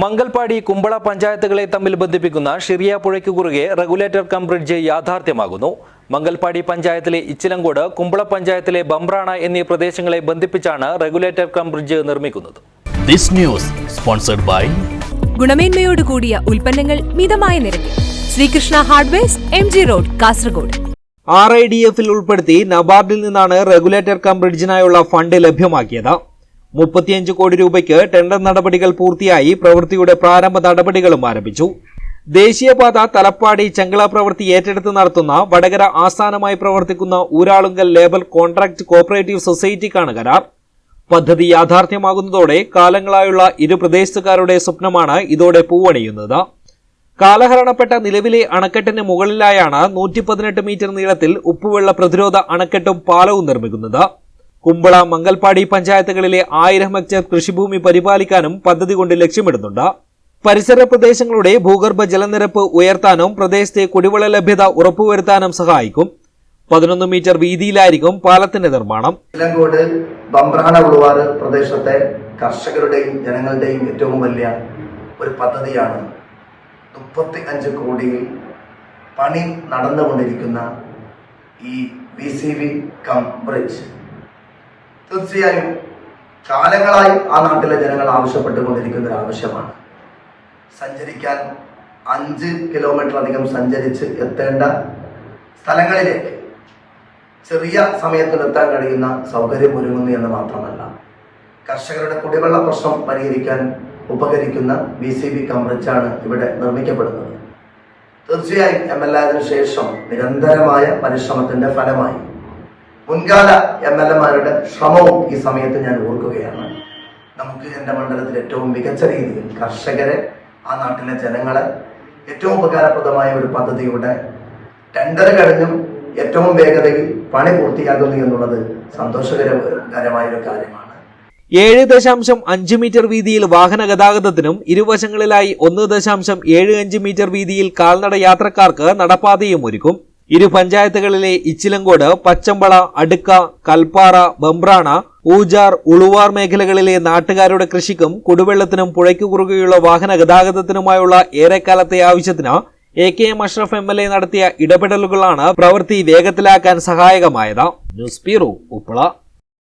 മംഗൽപാടി കുമ്പള പഞ്ചായത്തുകളെ തമ്മിൽ ബന്ധിപ്പിക്കുന്ന ഷിറിയ പുഴയ്ക്ക് കുറുകെ റെഗുലേറ്റർ കം ബ്രിഡ്ജ് യാഥാർത്ഥ്യമാകുന്നു. മംഗൽപാടി പഞ്ചായത്തിലെ ഇച്ചിലങ്കോട് കുമ്പള പഞ്ചായത്തിലെ ബംബ്രാണ എന്നീ പ്രദേശങ്ങളെ ബന്ധിപ്പിച്ചാണ് റെഗുലേറ്റർ കം ബ്രിഡ്ജ് നിർമ്മിക്കുന്നത്. This news sponsored by ഗുണമേന്മയോട് കൂടിയ ഉൽപ്പന്നങ്ങൾ മിതമായ നിരക്കിൽ. Srikrishna hardwares M G road Kasaragod. R I D എഫിൽ ഉൾപ്പെടുത്തി നബാർഡിൽ നിന്നാണ് റെഗുലേറ്റർ കം ബ്രിഡ്ജിനായുള്ള ഫണ്ട് ലഭ്യമാക്കിയത്. മുപ്പത്തിയഞ്ച് കോടി രൂപയ്ക്ക് ടെൻഡർ നടപടികൾ പൂർത്തിയായി പ്രവൃത്തിയുടെ പ്രാരംഭ നടപടികളും ആരംഭിച്ചു. ദേശീയപാത തലപ്പാടി ചെങ്കള പ്രവൃത്തി ഏറ്റെടുത്ത് നടത്തുന്ന വടകര ആസ്ഥാനമായി പ്രവർത്തിക്കുന്ന ഊരാളുങ്കൽ ലേബർ കോൺട്രാക്ട് കോപ്പറേറ്റീവ് സൊസൈറ്റിക്കാണ് കരാർ. പദ്ധതി യാഥാർത്ഥ്യമാകുന്നതോടെ കാലങ്ങളായുള്ള ഇരു പ്രദേശത്തുകാരുടെ സ്വപ്നമാണ് ഇതോടെ പൂവണിയുന്നത്. കാലഹരണപ്പെട്ട നിലവിലെ അണക്കെട്ടിന് മുകളിലായാണ് നൂറ്റി മീറ്റർ നീളത്തിൽ ഉപ്പുവെള്ള പ്രതിരോധ അണക്കെട്ടും പാലവും നിർമ്മിക്കുന്നത്. കുമ്പള മംഗൽപാടി പഞ്ചായത്തുകളിലെ ആയിരം ഹെക്ടർ കൃഷിഭൂമി പരിപാലിക്കാനും പദ്ധതി കൊണ്ട് ലക്ഷ്യമിടുന്നുണ്ട്. പരിസര പ്രദേശങ്ങളുടെ ഭൂഗർഭ ജലനിരപ്പ് ഉയർത്താനും പ്രദേശത്തെ കുടിവെള്ള ലഭ്യത ഉറപ്പുവരുത്താനും സഹായിക്കും. പതിനൊന്ന് മീറ്റർ വീതിയിലായിരിക്കും പാലത്തിന്റെ നിർമ്മാണം. ബംബ്രാണ ഉളുവാറ് പ്രദേശത്തെ കർഷകരുടെയും ജനങ്ങളുടെയും ഏറ്റവും വലിയ ഒരു പദ്ധതിയാണ് മുപ്പത്തി അഞ്ച് കോടിയിൽ പണി നടന്നുകൊണ്ടിരിക്കുന്ന ഈ V C V cum bridge. തീർച്ചയായും കാലങ്ങളായി ആ നാട്ടിലെ ജനങ്ങൾ ആവശ്യപ്പെട്ടുകൊണ്ടിരിക്കുന്ന ഒരു ആവശ്യമാണ്. സഞ്ചരിക്കാൻ അഞ്ച് കിലോമീറ്റർ അധികം സഞ്ചരിച്ച് എത്തേണ്ട സ്ഥലങ്ങളിലേക്ക് ചെറിയ സമയത്തിലെത്താൻ കഴിയുന്ന സൗകര്യം ഒരുങ്ങുന്നു എന്ന് മാത്രമല്ല കർഷകരുടെ കുടിവെള്ള പ്രശ്നം പരിഹരിക്കാൻ ഉപകരിക്കുന്ന ബി സി ബി കംബ്രിഡ്ജാണ് ഇവിടെ നിർമ്മിക്കപ്പെടുന്നത്. തീർച്ചയായും എം എൽ എ ശേഷം നിരന്തരമായ പരിശ്രമത്തിന്റെ ഫലമായി മുൻകാല എം എൽ എമാരുടെ ശ്രമവും ഈ സമയത്ത് ഞാൻ ഓർക്കുകയാണ്. നമുക്ക് എന്റെ മണ്ഡലത്തിൽ ഏറ്റവും മികച്ച രീതിയിൽ കർഷകരെ ആ നാട്ടിലെ ജനങ്ങളെ ഏറ്റവും ഉപകാരപ്രദമായ ഒരു പദ്ധതിയുടെ ടെൻഡർ കഴിഞ്ഞും ഏറ്റവും വേഗതയിൽ പണി പൂർത്തിയാകുന്നു എന്നുള്ളത് സന്തോഷകരകരമായ ഒരു കാര്യമാണ്. ഏഴ് ദശാംശം അഞ്ച് മീറ്റർ വീതിയിൽ വാഹന ഗതാഗതത്തിനും ഇരുവശങ്ങളിലായി ഒന്ന് ദശാംശം ഏഴ് അഞ്ച് മീറ്റർ വീതിയിൽ കാൽനട യാത്രക്കാർക്ക് നടപ്പാതയും ഒരുക്കും. ഇരു പഞ്ചായത്തുകളിലെ ഇച്ചിലങ്കോട് പച്ചമ്പള അടുക്ക കൽപ്പാറ ബംബ്രാണ ഊജാർ ഉളുവാർ മേഖലകളിലെ നാട്ടുകാരുടെ കൃഷിക്കും കുടിവെള്ളത്തിനും പുഴയ്ക്കു കുറുകെയുള്ള വാഹന ഗതാഗതത്തിനുമായുള്ള ഏറെക്കാലത്തെ ആവശ്യത്തിന് A K M Ashraf M L A നടത്തിയ ഇടപെടലുകളാണ് പ്രവൃത്തി വേഗത്തിലാക്കാൻ സഹായകമായത്. News bureau Uppala.